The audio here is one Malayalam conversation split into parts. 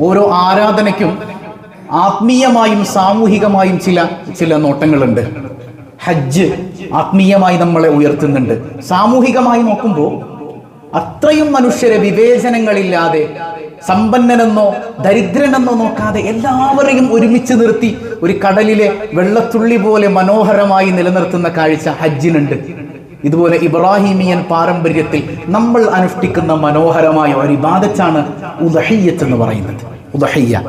ഓരോ ആരാധനയ്ക്കും ആത്മീയമായും സാമൂഹികമായും ചില ചില നോട്ടങ്ങളുണ്ട്. ഹജ്ജ് ആത്മീയമായി നമ്മളെ ഉയർത്തുന്നുണ്ട്. സാമൂഹികമായി നോക്കുമ്പോൾ അത്രയും മനുഷ്യരെ വിവേചനങ്ങളില്ലാതെ സമ്പന്നനെന്നോ ദരിദ്രനെന്നോ നോക്കാതെ എല്ലാവരെയും ഒരുമിച്ച് നിർത്തി ഒരു കടലിലെ വെള്ളത്തുള്ളി പോലെ മനോഹരമായി നിലനിർത്തുന്ന കാഴ്ച ഹജ്ജിനുണ്ട്. ഇതുപോലെ ഇബ്രാഹിമിയൻ പാരമ്പര്യത്തിൽ നമ്മൾ അനുഷ്ഠിക്കുന്ന മനോഹരമായ ഒരു ഇബാദത്താണ് ഉദഹയ്യത്ത് എന്ന് പറയുന്നത്. ഉദഹയ്യ.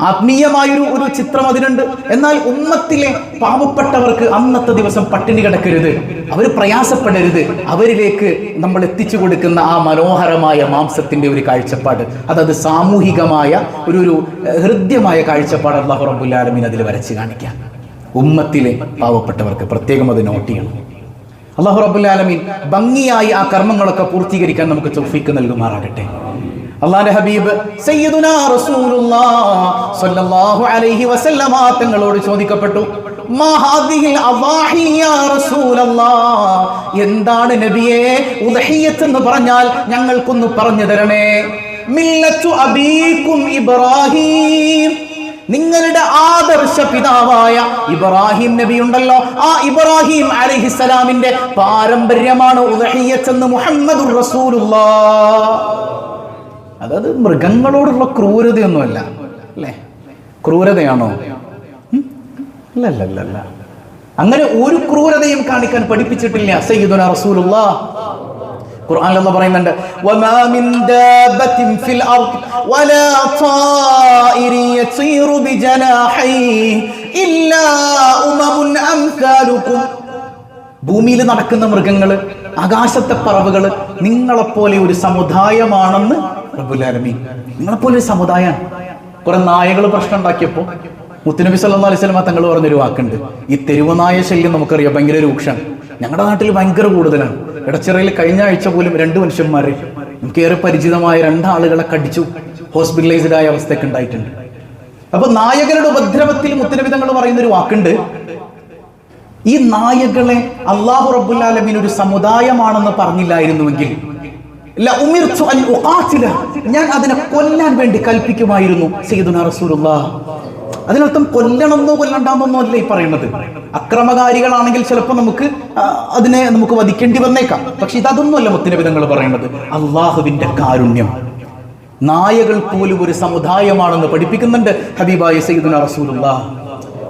ആത്മീയമായൊരു ഒരു ചിത്രം അതിനുണ്ട്. എന്നാൽ ഉമ്മത്തിലെ പാവപ്പെട്ടവർക്ക് അന്നത്തെ ദിവസം പട്ടിണി കിടക്കരുത്. അവർ പ്രയാസപ്പെടരുത്. അവരിലേക്ക് നമ്മൾ എത്തിച്ചു കൊടുക്കുന്ന ആ മനോഹരമായ മാംസത്തിന്റെ ഒരു കാഴ്ചപ്പാട്. അതത് സാമൂഹികമായ ഒരു ഒരു ഹൃദ്യമായ കാഴ്ചപ്പാട് അള്ളാഹു റബ്ബുല്ലാലമീൻ അതിൽ വരച്ച് കാണിക്കാം. ഉമ്മത്തിലെ പാവപ്പെട്ടവർക്ക് പ്രത്യേകം അത് നോട്ട് ചെയ്യണം. അള്ളാഹു റബുല്ലാലമീൻ ഭംഗിയായി ആ കർമ്മങ്ങളൊക്കെ പൂർത്തീകരിക്കാൻ നമുക്ക് തൗഫീക്ക് നൽകുമാറാകട്ടെ. അള്ളാന്റെ ഹബീബ് സ്വല്ലല്ലാഹു അലൈഹി വസല്ലമ തങ്ങളോട് ചോദിക്കപ്പെട്ടു എന്താണ് നബിയേ ഉദഹിയത്ത് എന്ന് പറഞ്ഞാൽ ഞങ്ങൾക്കൊന്ന് പറഞ്ഞു തരണേ. മില്ലത്തു അബീക്കും ഇബ്രാഹിം. നിങ്ങളുടെ ആദർശ പിതാവായ ഇബ്രാഹിം നബി ഉണ്ടല്ലോ. ആ ഇബ്രാഹിം അലിഹിസ്സലാമിന്റെ പാരമ്പര്യമാണ് മുഹമ്മദുർ റസൂലുള്ളാഹ്. അതായത് മൃഗങ്ങളോടുള്ള ക്രൂരതയൊന്നുമല്ല അല്ലേ? ക്രൂരതയാണോ? അല്ലല്ലല്ല അല്ല അല്ല അല്ല അല്ല അങ്ങനെ ഒരു ക്രൂരതയും കാണിക്കാൻ പഠിപ്പിച്ചിട്ടില്ല സയ്യിദുന റസൂലുള്ളാ ഖുർആനിൽ അല്ലാഹ് പറയുന്നുണ്ട് വമാ മിൻ ദാബത്തിൻ ഫിൽ അർദ് വലാ ത്വാഇരി യതീറു ബിജനാഹിഹി ഇല്ലാ ഉമമുൻ അംസാലുകും ഭൂമിയിൽ നടക്കുന്ന മൃഗങ്ങൾ ആകാശത്തെ പറവുകൾ നിങ്ങളെപ്പോലെ ഒരു സമുദായമാണെന്ന് റബ്ബുലാലമീൻ നിങ്ങളെപ്പോലെ ഒരു സമുദായമാണ് കുറെ നായകൾ പ്രശ്നം ഉണ്ടാക്കിയപ്പോൾ മുത്തുനബി സല്ലാ അലൈഹി സ്വലമ തങ്ങൾ പറഞ്ഞൊരു വാക്കുണ്ട് ഈ തെരുവ് നായ ശല്യം നമുക്കറിയാം ഭയങ്കര രൂക്ഷമാണ്. ഞങ്ങളുടെ നാട്ടിൽ ഭയങ്കര കൂടുതലാണ്. ഇടച്ചിറയിൽ കഴിഞ്ഞ ആഴ്ച പോലും രണ്ട് മനുഷ്യന്മാരെ നമുക്ക് ഏറെ പരിചിതമായ രണ്ടാളുകളെ കടിച്ചു ഹോസ്പിറ്റലൈസ്ഡ് ആയ അവസ്ഥയൊക്കെ ഉണ്ടായിട്ടുണ്ട്. അപ്പൊ നായകരുടെ ഉപദ്രവത്തിൽ മുത്തരവിധങ്ങൾ പറയുന്ന ഒരു വാക്കുണ്ട്. ഈ നായകളെ അള്ളാഹു റബുല്ലാലമീൻ ഒരു സമുദായമാണെന്ന് പറഞ്ഞില്ലായിരുന്നുവെങ്കിൽ. ഞാൻ അതിനെ കൊല്ലാൻ വേണ്ടി കൽപ്പിക്കുമായിരുന്നു സയ്യിദുന റസൂലുള്ളാഹ് അതിനർത്ഥം കൊല്ലണമെന്നോ കൊല്ലണ്ടാമെന്നോ അല്ല ഈ പറയുന്നത്. അക്രമകാരികളാണെങ്കിൽ ചിലപ്പോൾ നമുക്ക് അതിനെ നമുക്ക് വധിക്കേണ്ടി വന്നേക്കാം. പക്ഷെ ഇതൊന്നുമല്ല വിധങ്ങൾ പറയുന്നത്. അള്ളാഹുവിന്റെ കാരുണ്യം. നായകൾ പോലും ഒരു സമുദായമാണെന്ന് പഠിപ്പിക്കുന്നുണ്ട് ഹബീബായ സയ്യിദുന റസൂലുള്ള.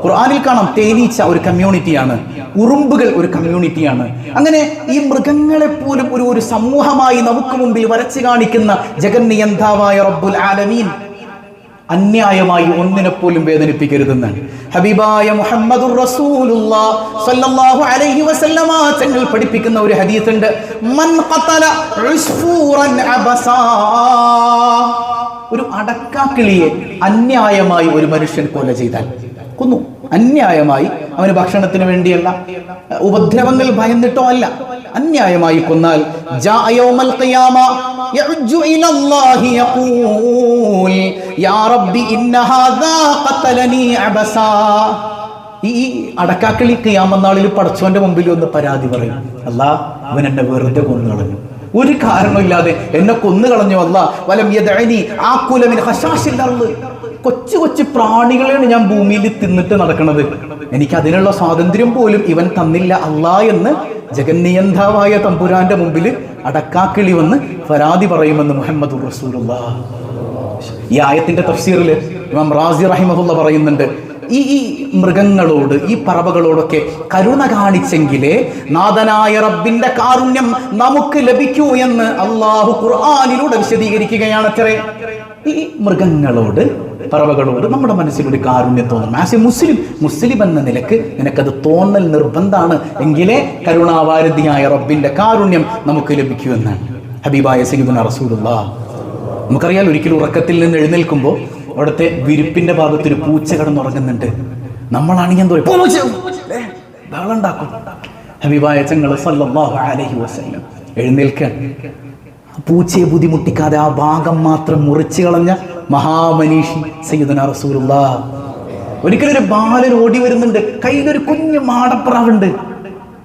ഖുർആനിൽ കാണാം തേനീച്ച ഒരു കമ്മ്യൂണിറ്റിയാണ്. ഉറുമ്പുകൾ ഒരു കമ്മ്യൂണിറ്റിയാണ്. അങ്ങനെ ഈ മൃഗങ്ങളെ പോലും ഒരു ഒരു സമൂഹമായി നമുക്ക് മുമ്പിൽ വരച്ചു കാണിക്കുന്ന ജഗന്നിയന്താവായ റബ്ബുൽ ആലമീൻ അന്യായമായി ഒന്നിനെ പോലും വേദനിപ്പിക്കരുതെന്ന്. ഹബീബായ സ്വല്ലല്ലാഹു അലൈഹി വസല്ലമ തങ്ങൾ പഠിപ്പിക്കുന്ന ഒരു ഹദീസ് ഉണ്ട് മൻ ഖതല അബസാ. ഒരു അടക്കാക്കിളിയെ അന്യായമായി ഒരു മനുഷ്യൻ കൊല ചെയ്താൽ. കൊന്നു. അന്യായമായി. അവന് ഭക്ഷണത്തിന് വേണ്ടിയല്ല. ഉപദ്രവങ്ങൾ ഭയന്നിട്ടോ അല്ല. അന്യായമായി കൊന്നാൽ ജാ യൗമൽ ഖിയാമ യഉജ്ജു ഇലല്ലാഹി യഖൂൽ. ഈ അടക്കാക്കളി ക്യാമന്നാളിൽ പടച്ചോന്റെ മുമ്പിൽ ഒന്ന് പരാതി പറയും. അല്ല അവൻ എന്നെ വെറുതെ കൊന്നു കളഞ്ഞു. ഒരു കാരണമില്ലാതെ എന്നെ കൊന്നു കളഞ്ഞു അല്ല. വലം യദഅനി ആക്കുലമിൻ ഖശാശിൽ അർൾ കൊച്ചു കൊച്ചു പ്രാണികളെയാണ് ഞാൻ ഭൂമിയിൽ തിന്നിട്ട് നടക്കുന്നത് എനിക്ക് അതിനുള്ള സ്വാതന്ത്ര്യം പോലും ഇവൻ തന്നില്ല അല്ല എന്ന് ജഗന്നിയന്താവായ തമ്പുരാന്റെ മുമ്പിൽ അടക്കാക്കിളി വന്ന് പരാതി പറയുമെന്ന് മുഹമ്മദ് റസൂലുള്ള. ഈ ആയത്തിന്റെ തഫ്സീറിൽ ഇമാം റാസി റഹിമഹുല്ല പറയുന്നുണ്ട് ഈ ഈ മൃഗങ്ങളോട് ഈ പറവകളോടൊക്കെ കരുണ കാണിച്ചെങ്കിലേ നാഥനായ റബ്ബിന്റെ കാരുണ്യം നമുക്ക് ലഭിക്കൂ എന്ന് അള്ളാഹു ഖുർആാനിലൂടെ വിശദീകരിക്കുകയാണ് അത്രേ. ഈ മൃഗങ്ങളോട് പറവകളോട് നമ്മുടെ മനസ്സിലൊരു കാരുണ്യം തോന്നും ആസ് എ മുസ്ലിം മുസ്ലിം എന്ന നിലയ്ക്ക് നിനക്കത് തോന്നൽ നിർബന്ധമാണ് എങ്കിലേ കരുണാവാരതിയായ റബ്ബിന്റെ കാരുണ്യം നമുക്ക് ലഭിക്കൂ എന്നാണ്. ഹബീബായ സിഗുന റസൂലുള്ള. നമുക്കറിയാം ഒരിക്കലും ഉറക്കത്തിൽ നിന്ന് എഴുന്നേൽക്കുമ്പോൾ അവിടുത്തെ വിരിപ്പിന്റെ ഭാഗത്ത് ഒരു പൂച്ച കിടന്നുറങ്ങുന്നുണ്ട്. നമ്മളാണെങ്കിൽ എന്തോ ബഹളുണ്ടാക്കും ഹബീബായ എഴുന്നേൽക്കാൻ. പൂച്ചയെ ബുദ്ധിമുട്ടിക്കാതെ ആ ഭാഗം മാത്രം മുറിച്ചു കളഞ്ഞ മഹാമനീഷി സയ്യിദന റസൂലുള്ള. ഒരിക്കലും ഒരു ബാലൻ ഓടി വരുന്നുണ്ട്. കയ്യിലൊരു കുഞ്ഞു മാടപ്രാവുണ്ട്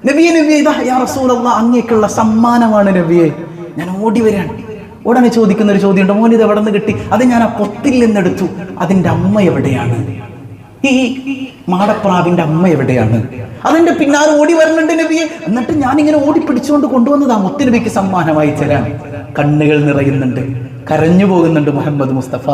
നബിയെ നബിയെ ഇതാ യാ റസൂലുള്ള അങ്ങേക്കുള്ള സമ്മാനമാണ് നബിയെ. ഞാൻ ഓടി വരാൻ. ഉടനെ ചോദിക്കുന്ന ഒരു ചോദ്യമുണ്ട് മോൻ ഇത് എവിടെ നിന്ന് കിട്ടി? അത് ഞാൻ ആ പൊത്തിൽ നിന്നെടുത്തു. അതിന്റെ അമ്മ എവിടെയാണ്? ഈ മാടപ്രാവിന്റെ അമ്മ എവിടെയാണ്? അതിന്റെ പിന്നാലെ ഓടി വരുന്നുണ്ട് നബിയെ. എന്നിട്ട് ഞാൻ ഇങ്ങനെ ഓടി പിടിച്ചുകൊണ്ട് കൊണ്ടുവന്നതാ മുത്തുനബിക്ക് സമ്മാനമായി തരാൻ. കണ്ണുകൾ നിറയുന്നുണ്ട് കരഞ്ഞു പോകുന്നുണ്ട് മുഹമ്മദ് മുസ്തഫ.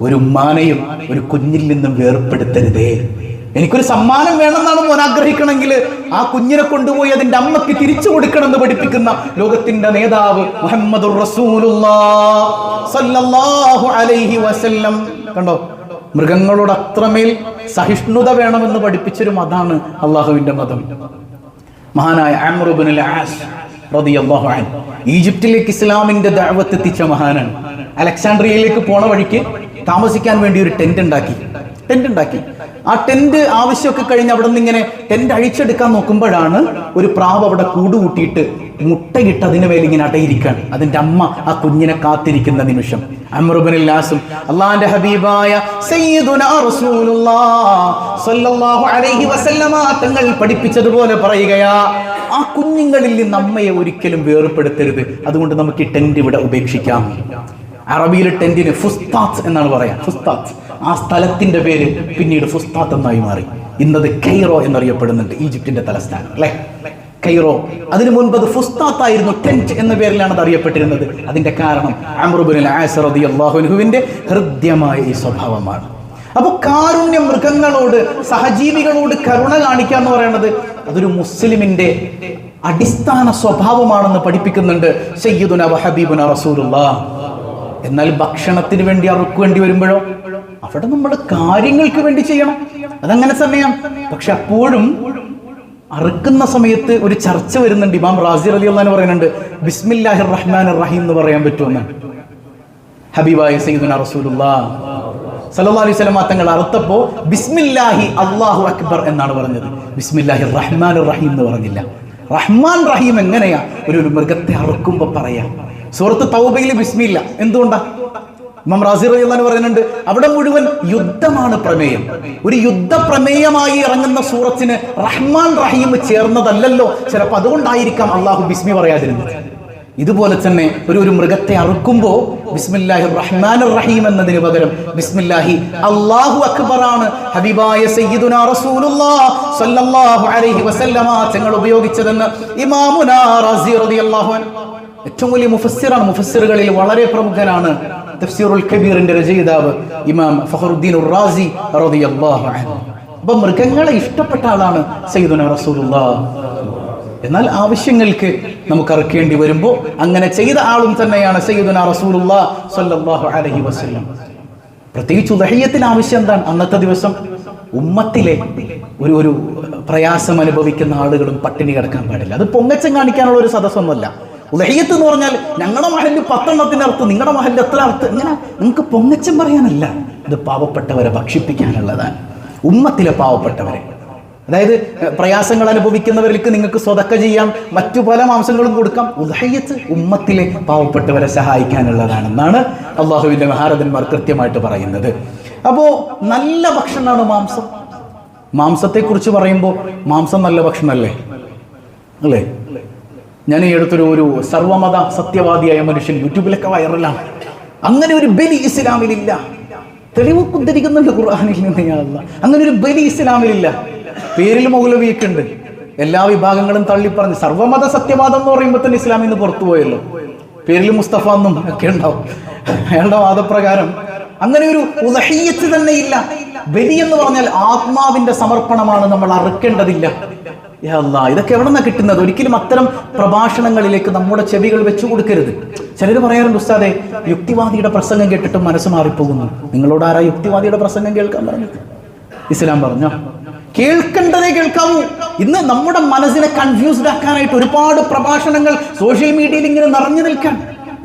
ഒരു ഉമ്മാനെയും ഒരു കുഞ്ഞിൽ നിന്നും വേർപ്പെടുത്തരുതേ. എനിക്കൊരു സമ്മാനം വേണമെന്നാണ് മോൻ ആഗ്രഹിക്കണമെങ്കിൽ ആ കുഞ്ഞിനെ കൊണ്ടുപോയി അതിന്റെ അമ്മയ്ക്ക് തിരിച്ചു കൊടുക്കണം എന്ന് പഠിപ്പിക്കുന്ന ലോകത്തിന്റെ നേതാവ് മുഹമ്മദ് അലൈഹി വസല്ലം. കണ്ടോ? മൃഗങ്ങളോട് അത്രമേൽ സഹിഷ്ണുത വേണമെന്ന് പഠിപ്പിച്ചൊരു മതമാണ് അള്ളാഹുവിന്റെ മതം. മഹാനായ ആസ് ഈജിപ്തിലേക്ക് ഇസ്ലാമിന്റെ ദഅവത്ത് എത്തിച്ച മഹാനാണ്. അലക്സാണ്ട്രിയയിലേക്ക് പോണ വഴിക്ക് താമസിക്കാൻ വേണ്ടി ഒരു ടെന്റ് ഉണ്ടാക്കി. ടെന്റ് ഉണ്ടാക്കി. ആ ടെന്റ് ആവശ്യമൊക്കെ കഴിഞ്ഞ് അവിടെ നിന്ന് ഇങ്ങനെ ടെന്റ് അഴിച്ചെടുക്കാൻ നോക്കുമ്പോഴാണ് ഒരു പ്രാവ് അവിടെ കൂടുകൂട്ടിയിട്ട് മുട്ടയിട്ട് അതിന് മേലെ ഇങ്ങനെ അടയിരിക്കുകയാണ് അതിന്റെ അമ്മ ആ കുഞ്ഞിനെ കാത്തിരിക്കുന്ന നിമിഷം. ഹബീബായ തങ്ങൾ പഠിപ്പിച്ചതുപോലെ പറയുകയാ ആ കുഞ്ഞുങ്ങളിൽ നിന്ന് അമ്മയെ ഒരിക്കലും വേർപ്പെടുത്തരുത്. അതുകൊണ്ട് നമുക്ക് ഈ ടെന്റ് ഇവിടെ ഉപേക്ഷിക്കാം. അറബിയിലെ ടെന്റിന് ഫുസ്താത്ത് എന്നാണ് പറയാ. ഫുസ്താത്ത്. ആ സ്ഥലത്തിന്റെ പേര് പിന്നീട് ഫുസ്താത്ത് എന്നായി മാറി. ഇന്നത് കൈറോ എന്നറിയപ്പെടുന്നുണ്ട് ഈജിപ്തിന്റെ തലസ്ഥാനം അല്ലെ? കൈറോ. അതിനു മുൻപ് അത് ഫുസ്താത്ത് ആയിരുന്നു ടെന്റ് എന്ന പേരിലാണ് അത് അറിയപ്പെട്ടിരുന്നത്. അതിന്റെ കാരണം അമറുബുൽ ആസറദി അള്ളാഹുനുഹുവിന്റെ ഹൃദ്യമായ ഈ സ്വഭാവമാണ്. അപ്പൊ കാരുണ്യ മൃഗങ്ങളോട് സഹജീവികളോട് കരുണ കാണിക്കുക എന്ന് പറയുന്നത് അതൊരു മുസ്ലിമിന്റെ അടിസ്ഥാന സ്വഭാവമാണെന്ന് പഠിപ്പിക്കുന്നുണ്ട് സയ്യിദുന വഹബീബുന റസൂലുള്ള. എന്നാൽ ഭക്ഷണത്തിന് വേണ്ടി അറുക്കേണ്ടി വരുമ്പോഴോ? അവിടെ നമ്മൾ കാര്യങ്ങൾക്ക് വേണ്ടി ചെയ്യണം. അതങ്ങനെ സമയം. പക്ഷെ അപ്പോഴും അറുക്കുന്ന സമയത്ത് ഒരു ചർച്ച വരുന്നുണ്ട്. ഇമാം റാസി അലി അള്ളഹാൻ പറയുന്നുണ്ട് ബിസ്മില്ലാഹിർ റഹ്മാൻ റഹീം എന്ന് പറയാൻ പറ്റുമെന്ന്. ഹബീബായ സയ്യിദുന റസൂലുള്ളാ സല്ലല്ലാഹു അലൈഹി വസല്ലം തങ്ങൾ അറുത്തപ്പോ ബിസ്മില്ലാഹി അല്ലാഹു അക്ബർ എന്നാണ് പറഞ്ഞത്. ബിസ്മില്ലാഹി റഹ്മാൻ റഹീം എന്ന് പറഞ്ഞില്ല. റഹ്മാൻ റഹീം എങ്ങനെയാ ഒരു മൃഗത്തെ അറുക്കുമ്പോ പറയാ. സൂറത്ത് തൗബയിൽ ബിസ്മില്ല. എന്തുകൊണ്ടാ? ഇമാം റാസി അൻഹു പറയുന്നുണ്ട് അവിടെ മുഴുവൻ യുദ്ധമാണ് പ്രമേയം. ഒരു യുദ്ധ പ്രമേയമായി ഇറങ്ങുന്ന സൂറത്തിന് റഹ്മാൻ റഹീം ചേർന്നതല്ലല്ലോ. ചിലപ്പോൾ അതുകൊണ്ടായിരിക്കാം അള്ളാഹു ബിസ്മി പറയാതിരുന്നത്. ഇതുപോലെ തന്നെ ഒരു ഒരു മൃഗത്തെ അറുക്കുമ്പോൾ ബിസ്മില്ലാഹി റഹ്മാൻ റഹീം എന്നതിന് പകരം ബിസ്മില്ലാഹി അല്ലാഹു ആണ് ഹബീബായ സയ്യിദുനാ റസൂലുള്ളാഹ് സ്വല്ലല്ലാഹു അലൈഹി വസല്ലമ തങ്ങൾ ഉപയോഗിച്ചതെന്ന് ഇമാമുനാ റാസി റളിയല്ലാഹു അൻഹു. ഏറ്റവും വലിയ മുഫസ്സിറാണ്. മുഫസ്സിറുകളിൽ വളരെ പ്രമുഖനാണ് തഫ്സീറുൽ കബീറിന്റെ രചയിതാവ് ഇമാം ഫഹറുദ്ദീൻ റാസി റളിയല്ലാഹു അൻഹു. അപ്പൊ മൃഗങ്ങളെ ഇഷ്ടപ്പെട്ട ആളാണ് സയ്യിദുനാ റസൂലുള്ളാഹ് എന്നാൽ ആവശ്യങ്ങൾക്ക് നമുക്ക് അറക്കേണ്ടി വരുമ്പോൾ അങ്ങനെ ചെയ്ത ആളും തന്നെയാണ് സയ്യിദുന റസൂലുള്ളാഹ് സ്വല്ലല്ലാഹു അലൈഹി വസല്ലം. പ്രത്യേകിച്ച് ഉദഹയ്യത്തിന് ആവശ്യം എന്താണ്? അന്നത്തെ ദിവസം ഉമ്മത്തിലെ ഒരു ഒരു പ്രയാസം അനുഭവിക്കുന്ന ആളുകളും പട്ടിണി കിടക്കാൻ പാടില്ല. അത് പൊങ്ങച്ചം കാണിക്കാനുള്ള ഒരു സദസ്സൊന്നുമല്ല. ഉദഹയ്യത്ത് എന്ന് പറഞ്ഞാൽ ഞങ്ങളുടെ മഹലിൽ പത്തെണ്ണത്തിന്റെ അർത്ഥം നിങ്ങളുടെ മഹലിൽ എത്ര അർത്ഥം? ഇങ്ങനെ നിങ്ങൾക്ക് പൊങ്ങച്ചം പറയാനല്ല. ഇത് പാവപ്പെട്ടവരെ ഭക്ഷിപ്പിക്കാനുള്ളതാണ്. ഉമ്മത്തിലെ പാവപ്പെട്ടവരെ. അതായത് പ്രയാസങ്ങൾ അനുഭവിക്കുന്നവർക്ക് നിങ്ങൾക്ക് സ്വതക്ക ചെയ്യാം മറ്റു പല മാംസങ്ങളും കൊടുക്കാം. ഉദഹയ്യത്ത് ഉമ്മത്തിലെ പാവപ്പെട്ടവരെ സഹായിക്കാനുള്ളതാണെന്നാണ് അള്ളാഹുവിന്റെ മഹാരഥന്മാർ കൃത്യമായിട്ട് പറയുന്നത്. അപ്പോൾ നല്ല ഭക്ഷണമാണ് മാംസം. മാംസത്തെക്കുറിച്ച് പറയുമ്പോൾ മാംസം നല്ല ഭക്ഷണമല്ലേ? അല്ലേ? ഞാൻ ഈ അടുത്തൊരു ഒരു സർവമത സത്യവാദിയായ മനുഷ്യൻ യൂട്യൂബിലൊക്കെ വൈറലാണ് അങ്ങനെ ഒരു ബലി ഇസ്ലാമിലില്ല. തെളിവ് ഉദ്ധരിക്കുന്നുണ്ട് ഖുർആാനിൽ നിന്ന് അല്ലാ. അങ്ങനെ ഒരു ബലി ഇസ്ലാമിലില്ല. പേരിൽ മൗലവിയൊക്കെ ഉണ്ട് എല്ലാ വിഭാഗങ്ങളും തള്ളിപ്പറഞ്ഞ് സർവമത സത്യവാദം എന്ന് പറയുമ്പോൾ തന്നെ ഇസ്ലാമിൽ നിന്ന് പുറത്തു പോയല്ലോ. പേരിൽ മുസ്തഫ എന്നും ഒക്കെ ഉണ്ടാവും. അയാളുടെ വാദപ്രകാരം അങ്ങനെ ഒരു ഉദഹീയത്ത് തന്നെ ഇല്ല. ബലി എന്ന് പറഞ്ഞാൽ ആത്മാവിന്റെ സമർപ്പണമാണ് നമ്മൾ അറുക്കേണ്ടതില്ല. ഇതൊക്കെ എവിടെ നിന്നാണ് കിട്ടുന്നത്? ഒരിക്കലും അത്തരം പ്രഭാഷണങ്ങളിലേക്ക് നമ്മുടെ ചെവികൾ വെച്ചു കൊടുക്കരുത്. ചിലർ പറയാറുണ്ട് ഉസ്താദെ യുക്തിവാദിയുടെ പ്രസംഗം കേട്ടിട്ട് മനസ്സ് മാറിപ്പോകുന്നു. നിങ്ങളോട് ആരാ യുക്തിവാദിയുടെ പ്രസംഗം കേൾക്കാൻ പറഞ്ഞു ഇസ്ലാം പറഞ്ഞോ? കേൾക്കേണ്ടതേ കേൾക്കാവൂ. ഇന്ന് നമ്മുടെ മനസ്സിനെ കൺഫ്യൂസ്ഡ് ആക്കാനായിട്ട് ഒരുപാട് പ്രഭാഷണങ്ങൾ സോഷ്യൽ മീഡിയയിൽ ഇങ്ങനെ നിറഞ്ഞു നിൽക്കാൻ.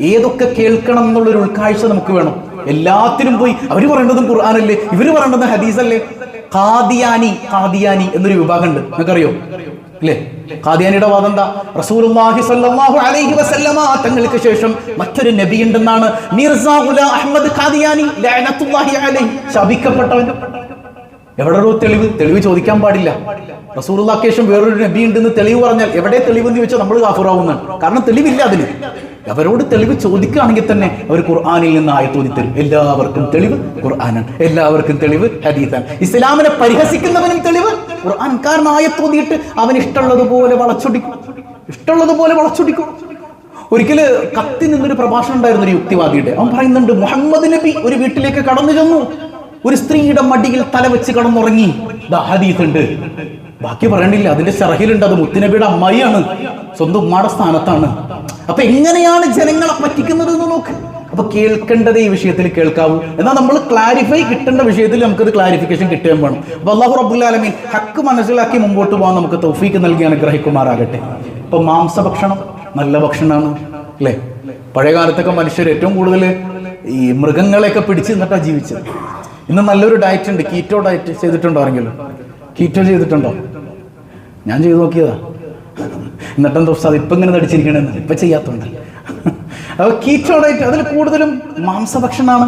ഏതൊക്കെ കേൾക്കണം എന്നുള്ളൊരു ഉൾക്കാഴ്ച നമുക്ക് വേണം. എല്ലാത്തിനും പോയി അവർ പറയേണ്ടതും ഖുർആാനല്ലേ? ഇവർ പറയേണ്ടത് ഹദീസല്ലേ? ഖാദിയാനി കാദിയാനി എന്നൊരു വിഭാഗമുണ്ട്. നിങ്ങൾക്കറിയോ? അല്ലേ ഖാദിയാനിയുടെ വാദം എന്താ റസൂലുള്ളാഹി സ്വല്ലല്ലാഹു അലൈഹി വസല്ലമ തങ്ങൾക്ക് ശേഷം മറ്റൊരു നബി ഉണ്ടെന്നാണ് മിർസ ഉല അഹമ്മദ് ഖാദിയാനി ലഅനത്തുല്ലാഹി അലൈഹി ശപിക്കപ്പെട്ടവൻ. എവിടെയോ തെളിവ്? തെളിവ് ചോദിക്കാൻ പാടില്ല. റസൂലുള്ളാഹി ശേഷം വേറൊരു നബി ഉണ്ടെന്ന് തെളിവ് പറഞ്ഞാൽ എവിടെ തെളിവ് എന്ന് ചോദിച്ചാൽ നമ്മൾ കാഫിറാവുന്നതാണ്. കാരണം തെളിവില്ല അതിന്. അവരോട് തെളിവ് ചോദിക്കുകയാണെങ്കിൽ തന്നെ അവർ ഖുർആാനിൽ നിന്ന് ആയത്തോതി തരും. എല്ലാവർക്കും തെളിവ് ഖുർആനാണ്. എല്ലാവർക്കും തെളിവ് ഹദീസാണ്. ഇസ്ലാമിനെ പരിഹസിക്കുന്നവനും തെളിവ് ഖുർആൻ കാരണം ആയത്തോതിയിട്ട് അവൻ ഇഷ്ടമുള്ളതുപോലെ വളച്ചൊടിക്കും. ഇഷ്ടമുള്ളതുപോലെ വളച്ചൊടിക്കും. ഒരിക്കൽ കത്തി നിന്നൊരു പ്രഭാഷണം ഉണ്ടായിരുന്നു ഒരു യുക്തിവാദിയുടെ. അവൻ പറയുന്നുണ്ട് മുഹമ്മദ് നബി ഒരു വീട്ടിലേക്ക് കടന്നു ചെന്നു. ഒരു സ്ത്രീയുടെ മടിയിൽ തല വെച്ച് കടന്നുറങ്ങി. ഹദീസ് ഉണ്ട് ബാക്കി പറയണ്ടില്ല. അതിന്റെ ഷറഹിലുണ്ട് അത് മുത്തുനബിയുടെ അമ്മായിയാണ്. സ്വന്തം ഉമ്മാടെ സ്ഥാനത്താണ്. അപ്പൊ എങ്ങനെയാണ് ജനങ്ങളെ പറ്റിക്കുന്നത് എന്ന് നോക്ക്. അപ്പൊ കേൾക്കേണ്ടത് ഈ വിഷയത്തിൽ കേൾക്കാവൂ. എന്നാൽ നമ്മൾ ക്ലാരിഫൈ കിട്ടേണ്ട വിഷയത്തിൽ നമുക്കത് ക്ലാരിഫിക്കേഷൻ കിട്ടുകയും വേണം. അപ്പൊ അള്ളാഹു റബുല്ലാലമീൻ ഹക്ക് മനസ്സിലാക്കി മുമ്പോട്ട് പോകാൻ നമുക്ക് തൗഫീക്ക് നൽകി അനുഗ്രഹിക്കുമാറാകട്ടെ. ഇപ്പൊ മാംസഭക്ഷണം നല്ല ഭക്ഷണമാണ് അല്ലേ? പഴയ കാലത്തൊക്കെ മനുഷ്യർ ഏറ്റവും കൂടുതൽ ഈ മൃഗങ്ങളെയൊക്കെ പിടിച്ച് നിന്നിട്ടാണ് ജീവിച്ചത്. ഇന്ന് നല്ലൊരു ഡയറ്റ് ഉണ്ട്. കീറ്റോ ഡയറ്റ് ചെയ്തിട്ടുണ്ടോ ആരെങ്കിലും? കീറ്റോ ചെയ്തിട്ടുണ്ടോ? ഞാൻ ചെയ്തു നോക്കിയതാ. എന്നിട്ടെന്താ ഉസ്താദ്? ഇപ്പം ഇങ്ങനെ നടിച്ചിരിക്കണെന്ന്. ഇപ്പം ചെയ്യാത്തതുണ്ട് അപ്പോൾ കീറ്റോ ഡയറ്റ് അതിൽ കൂടുതലും മാംസഭക്ഷണമാണ്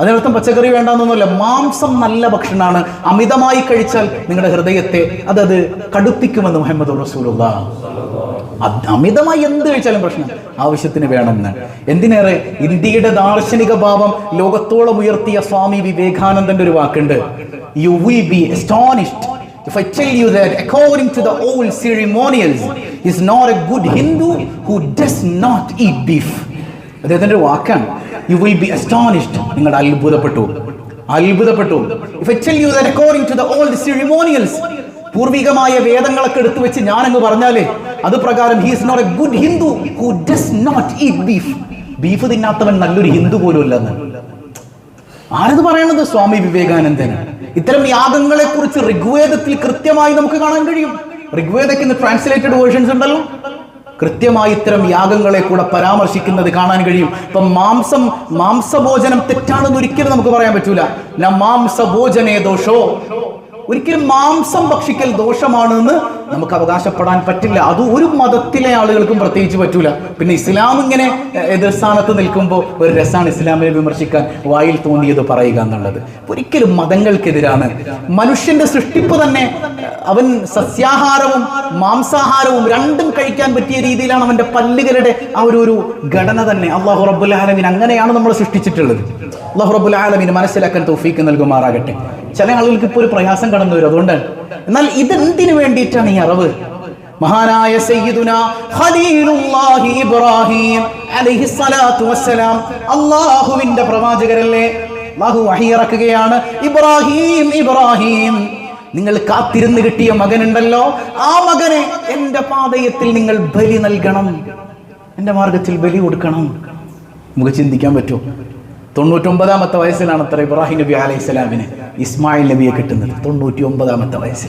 അതിനർത്ഥം പച്ചക്കറി വേണ്ടെന്നൊന്നുമില്ല മാംസം നല്ല ഭക്ഷണമാണ് അമിതമായി കഴിച്ചാൽ നിങ്ങളുടെ ഹൃദയത്തെ അതത് കടുപ്പിക്കുമെന്ന് മുഹമ്മദ് റസൂലുള്ള. അമിതമായി എന്ത് കഴിച്ചാലും പ്രശ്നം ആവശ്യത്തിന് വേണമെന്ന്. എന്തിനേറെ ഇന്ത്യയുടെ ദാർശനിക ഭാവം ലോകത്തോളം ഉയർത്തിയ സ്വാമി വിവേകാനന്ദന്റെ ഒരു വാക്കുണ്ട്. You will be astonished if I tell you that according to the old ceremonials is not a good Hindu who does not eat beef. അദ്ദേഹത്തിന്റെ ഒരു വാക്കാണ്. You will be astonished. നിങ്ങൾ അത്ഭുതപ്പെട്ടു. അത്ഭുതപ്പെട്ടു. If I tell you that according to the old ceremonials പൂർവികമായ വേദങ്ങളൊക്കെ എടുത്തു വെച്ച് ഞാനങ്ങ് പറഞ്ഞാലേ അത് പ്രകാരം he is not a good Hindu who does not eat beef beef തിന്നാത്തവൻ നല്ലൊരു ഹിന്ദു പോലും അല്ലെന്ന് ആരത് പറയണത്? സ്വാമി വിവേകാനന്ദൻ ഇത്തരം യാഗങ്ങളെ കുറിച്ച് ഋഗ്വേദത്തിൽ കൃത്യമായി നമുക്ക് കാണാൻ കഴിയും. ഋഗ്വേദയ്ക്ക് ട്രാൻസ്ലേറ്റഡ് വേർഷൻസ് ഉണ്ടല്ലോ. കൃത്യമായി ഇത്തരം യാഗങ്ങളെ കൂടെ പരാമർശിക്കുന്നത് കാണാൻ കഴിയും. ഇപ്പൊ മാംസം മാംസഭോജനം തെറ്റാണെന്ന് ഒരിക്കലും നമുക്ക് പറയാൻ പറ്റൂല. ന മാംസഭോജനേ ദോഷോ. ഒരിക്കലും മാംസം ഭക്ഷിക്കൽ ദോഷമാണെന്ന് നമുക്ക് അവകാശപ്പെടാൻ പറ്റില്ല. അത് ഒരു മതത്തിലെ ആളുകൾക്കും പ്രത്യേകിച്ച് പറ്റൂല. പിന്നെ ഇസ്ലാം ഇങ്ങനെ എതിർസ്ഥാനത്ത് നിൽക്കുമ്പോൾ ഒരു രസാണ് ഇസ്ലാമിനെ വിമർശിക്കാൻ വായിൽ തോന്നിയത് പറയുക എന്നുള്ളത്. ഒരിക്കലും മതങ്ങൾക്കെതിരാണ്. മനുഷ്യന്റെ സൃഷ്ടിപ്പ് തന്നെ അവൻ സസ്യാഹാരവും മാംസാഹാരവും രണ്ടും കഴിക്കാൻ പറ്റിയ രീതിയിലാണ് അവന്റെ പല്ലുകളുടെ ആ ഒരു ഒരു ഘടന തന്നെ. അള്ളാഹു റബ്ബുൽ ആലമീൻ അങ്ങനെയാണ് നമ്മൾ സൃഷ്ടിച്ചിട്ടുള്ളത്. അള്ളാഹു റബ്ബുൽ ആലമീൻ മനസ്സിലാക്കാൻ തോഫീക്ക് നൽകുമാറാകട്ടെ. ചില ആളുകൾക്ക് ഇപ്പോൾ ഒരു പ്രയാസം കടന്നു വരും. അതുകൊണ്ടാണ് എന്നാൽ ഇതെന്തിനു വേണ്ടിയിട്ടാണ് ഈ അറിവ്? മഹാനായ സയ്യിദുന ഖലീലുല്ലാഹി ഇബ്രാഹിം അലൈഹി സ്വലാത്തു വസ്സലാം. അള്ളാഹുവിന്റെ പ്രവാചകരല്ലേ? അള്ളാഹു വഹിയിറക്കുകയാണ് ഇബ്രാഹിം ഇബ്രാഹിം. നിങ്ങൾ കാത്തിരുന്ന് കിട്ടിയ മകനുണ്ടല്ലോ. ആ മകനെ എന്റെ പാതയത്തിൽ നിങ്ങൾ ബലി നൽകണം. എന്റെ മാർഗത്തിൽ ബലി കൊടുക്കണം. നമുക്ക് ചിന്തിക്കാൻ പറ്റുമോ? തൊണ്ണൂറ്റൊമ്പതാമത്തെ വയസ്സിലാണ് അത്ര ഇബ്രാഹിം നബി അലൈഹി സ്വലാമിന്. ഇസ്മായിൽ നബിയെ കിട്ടുന്നത് തൊണ്ണൂറ്റി ഒമ്പതാമത്തെ വയസ്സിൽ.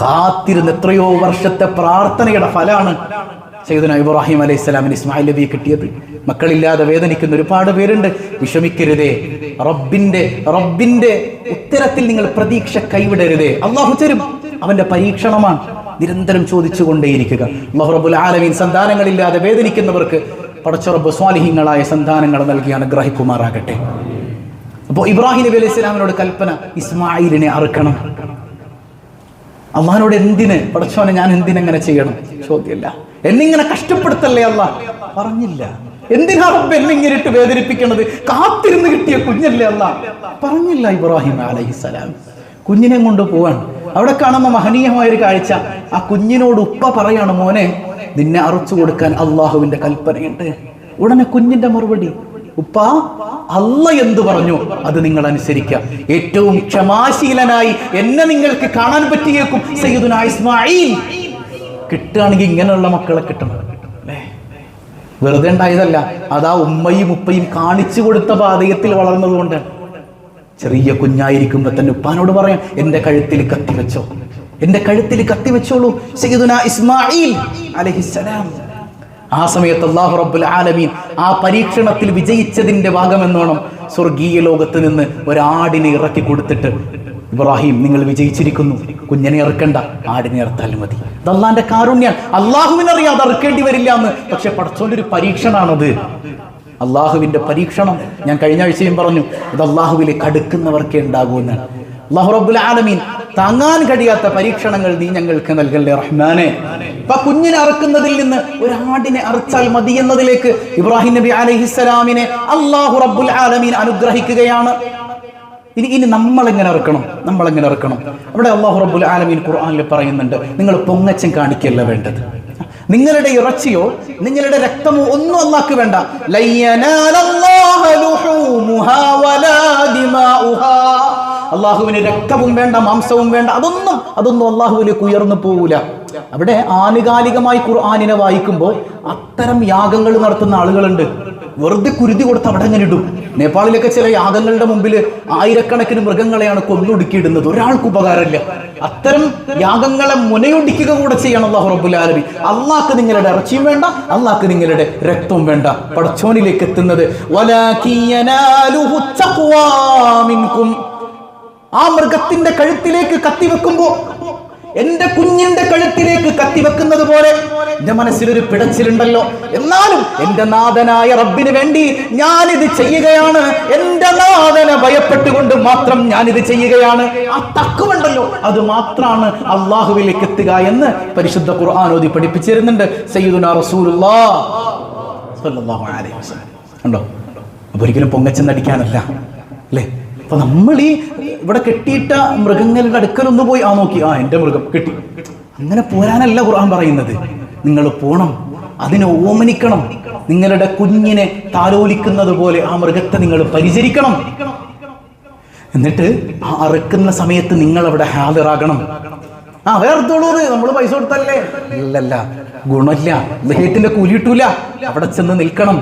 കാത്തിരുന്ന് എത്രയോ വർഷത്തെ പ്രാർത്ഥനയുടെ ഫലമാണ് സൈദന ഇബ്രാഹിം അലൈഹി സ്വലാമിന് ഇസ്മായിൽ നബിയെ കിട്ടിയത്. മക്കളില്ലാതെ വേദനിക്കുന്ന ഒരുപാട് പേരുണ്ട്. വിഷമിക്കരുതേ. റബ്ബിന്റെ റബ്ബിന്റെ ഉത്തരത്തിൽ നിങ്ങൾ പ്രതീക്ഷ കൈവിടരുതേ. അള്ളാഹു തരും. അവന്റെ പരീക്ഷണമാണ് നിരന്തരം ചോദിച്ചുകൊണ്ടേയിരിക്കുക. അള്ളാഹു റബ്ബുൽ ആലമീൻ സന്താനങ്ങളില്ലാതെ വേദനിക്കുന്നവർക്ക് പടച്ചുറബ് സ്വാലിഹീങ്ങളായ സന്താനങ്ങൾ നൽകി അനുഗ്രഹിക്കുമാറാകട്ടെ. അപ്പോൾ ഇബ്രാഹിം നബി അലൈഹി സ്വലാമിനോട് കൽപ്പന ഇസ്മായിലിനെ അറുക്കണം. അള്ളഹാനോട് എന്തിന്? പടച്ചോനെ ഞാൻ എന്തിനെങ്ങനെ ചെയ്യണം? ചോദ്യമില്ല. എന്നിങ്ങനെ കഷ്ടപ്പെടുത്തല്ലേ അല്ല പറഞ്ഞില്ല. എന്തിനാ റബ്ബ് എന്നെ ഇങ്ങനെ ഇട്ട് വേദനിപ്പിക്കണത്? കാത്തിരുന്ന് കിട്ടിയ കുഞ്ഞല്ലേ അല്ല പറഞ്ഞില്ല ഇബ്രാഹിം അലൈഹിസ്സലാം കുഞ്ഞിനെ കൊണ്ട് പോവാണ്. അവിടെ കാണുന്ന മഹനീയമായ ഒരു കാഴ്ച. ആ കുഞ്ഞിനോട് ഉപ്പ പറയാണ് മോനെ നിന്നെ അറുച്ചു കൊടുക്കാൻ അള്ളാഹുവിന്റെ കൽപ്പനയുണ്ട്. ഉടനെ കുഞ്ഞിന്റെ മറുപടി. ഉപ്പ അല്ല എന്തു പറഞ്ഞു? അത് നിങ്ങൾ അനുസരിക്കുക ഏറ്റവും ക്ഷമാശീലനായി എന്നെ നിങ്ങൾക്ക് കാണാൻ പറ്റിയേക്കും സയ്യിദുന ഇസ്മായിൽ. കിട്ടുകയാണെങ്കിൽ ഇങ്ങനെയുള്ള മക്കളെ കിട്ടണം. വെറുതെ ഉണ്ടായതല്ല. അതാ ഉമ്മയും ഉപ്പയും കാണിച്ചു കൊടുത്ത പാതയത്തിൽ വളർന്നതുകൊണ്ട് ചെറിയ കുഞ്ഞായിരിക്കുമ്പോ തന്നെ ഉപ്പാനോട് പറയാം എന്റെ കഴുത്തിൽ കത്തി വെച്ചോ എന്റെ കഴുത്തിൽ കത്തി വെച്ചോളൂ സയ്യിദുന ഇസ്മായിൽ അലഹിസലാം ആ സമയത്ത് അള്ളാഹു റബ്ബുൽ ആലമീൻ ആ പരീക്ഷണത്തിൽ വിജയിച്ചതിന്റെ ഭാഗമെന്നോണം സ്വർഗീയ ലോകത്ത് നിന്ന് ഒരാടിനെ ഇറക്കി കൊടുത്തിട്ട് ഇബ്രാഹിം നിങ്ങൾ വിജയിച്ചിരിക്കുന്നു. കുഞ്ഞിനെ ഇറക്കണ്ട. ആടിനെ ഇറത്താലും മതി. അള്ളാന്റെ കാരുണ്യാണ് അത് ഇറക്കേണ്ടി വരില്ല എന്ന്. പക്ഷെ പടച്ചോന്റെ ഒരു പരീക്ഷണാണത്. അള്ളാഹുവിന്റെ പരീക്ഷണം ഞാൻ കഴിഞ്ഞ ആഴ്ചയും പറഞ്ഞു. ഇത് അള്ളാഹുവിലേക്ക് അടുക്കുന്നവർക്കേ ഉണ്ടാകൂ എന്നാണ് അല്ലാഹു റബ്ബുൽ ആലമീൻ താങ്ങാൻ കഴിയാത്ത പരീക്ഷണങ്ങൾ നീ ഞങ്ങൾക്ക് നൽകല്ലേ റഹ്മാനെ. അപ്പൊ കുഞ്ഞിനെ അറുക്കുന്നതിൽ നിന്ന് ഒരാടിനെ അറുച്ചാൽ മതി എന്നതിലേക്ക് ഇബ്രാഹിം നബി അലഹിസ്സലാമിനെ അള്ളാഹു റബ്ബുൽ ആലമീൻ അനുഗ്രഹിക്കുകയാണ്. ഇനി ഇനി നമ്മളെങ്ങനെ ഇറക്കണം നമ്മളെങ്ങനെ ഇറക്കണം അവിടെ അള്ളാഹു റബ്ബുൽ ആലമീൻ ഖുർആാനിൽ പറയുന്നുണ്ട് നിങ്ങൾ പൊങ്ങച്ചം കാണിക്കല്ല വേണ്ടത്. നിങ്ങളുടെ ഇറച്ചിയോ നിങ്ങളുടെ രക്തമോ ഒന്നും അള്ളാക്ക് വേണ്ട. ലയ്യനാലല്ലാഹ ലുഹൂമുഹാ വലാ ദിമാഉഹാ. അള്ളാഹുവിന് രക്തവും വേണ്ട മാംസവും വേണ്ട അതൊന്നും അതൊന്നും അള്ളാഹുവിലേക്ക് ഉയർന്നു പോകൂല അവിടെ ആനുകാലികമായി ഖുർആാനിനെ വായിക്കുമ്പോൾ അത്തരം യാഗങ്ങൾ നടത്തുന്ന ആളുകളുണ്ട്. വെറുതെ കുരുതി കൊടുത്ത് അവിടെ അങ്ങനെ ഇടും. നേപ്പാളിലൊക്കെ ചില യാഗങ്ങളുടെ മുമ്പിൽ ആയിരക്കണക്കിന് മൃഗങ്ങളെയാണ് കൊന്നൊടുക്കിയിടുന്നത്. ഒരാൾക്ക് ഉപകാരമില്ല. അത്തരം യാഗങ്ങളെ മുനയൊടിക്കുക കൂടെ ചെയ്യണം അള്ളാഹു ആലമി. അള്ളാഹ്ക്ക് നിങ്ങളുടെ ഇറച്ചിയും വേണ്ട അള്ളാഹ്ക്ക് നിങ്ങളുടെ രക്തവും വേണ്ട. പടച്ചോനിലേക്ക് എത്തുന്നത്. ആ മൃഗത്തിന്റെ കഴുത്തിലേക്ക് കത്തിവെക്കുമ്പോ എന്റെ കുഞ്ഞിന്റെ കഴുത്തിലേക്ക് കത്തിവെക്കുന്നത് പോലെ എന്റെ മനസ്സിലൊരു പിടച്ചിലുണ്ടല്ലോ. എന്നാലും എന്റെ നാഥനായ റബ്ബിന് വേണ്ടി ഞാൻ ഇത് ചെയ്യുകയാണ്. എന്റെ നാഥനെ ഭയപ്പെട്ടുകൊണ്ട് മാത്രം ഞാൻ ഇത് ചെയ്യുകയാണ്. ആ തക്കുമുണ്ടല്ലോ അത് മാത്രമാണ് അള്ളാഹുവിലേക്ക് എത്തുക എന്ന് പരിശുദ്ധ ഖുർആാനോദി പഠിപ്പിച്ചിരുന്നുണ്ട്. സയ്യിദുന റസൂലുള്ളാ അലൈഹി വസല്ലം. കണ്ടോ അപ്പൊ ഒരിക്കലും പൊങ്ങച്ചെന്നടിക്കാനല്ല അല്ലേ? അപ്പൊ നമ്മൾ ഈ ഇവിടെ കെട്ടിയിട്ട മൃഗങ്ങളുടെ അടുക്കലൊന്ന് പോയി ആ നോക്കി. ആ എന്റെ മൃഗം കെട്ടി. അങ്ങനെ പോരാനല്ല ഖുർആൻ പറയുന്നത്. നിങ്ങൾ പോണം അതിനെ ഓമനിക്കണം. നിങ്ങളുടെ കുഞ്ഞിനെ താലോലിക്കുന്നത് പോലെ ആ മൃഗത്തെ നിങ്ങൾ പരിചരിക്കണം. എന്നിട്ട് ആ അറുക്കുന്ന സമയത്ത് നിങ്ങൾ അവിടെ ഹാജരാകണം. ആ വേർത്തോളൂ നമ്മൾ പൈസ കൊടുത്തല്ലേ? ഇല്ലല്ല ഗുണമില്ല. ദഹേറ്റിന്റെ കൂലിയിട്ടൂല അവിടെ ചെന്ന് നിൽക്കണം.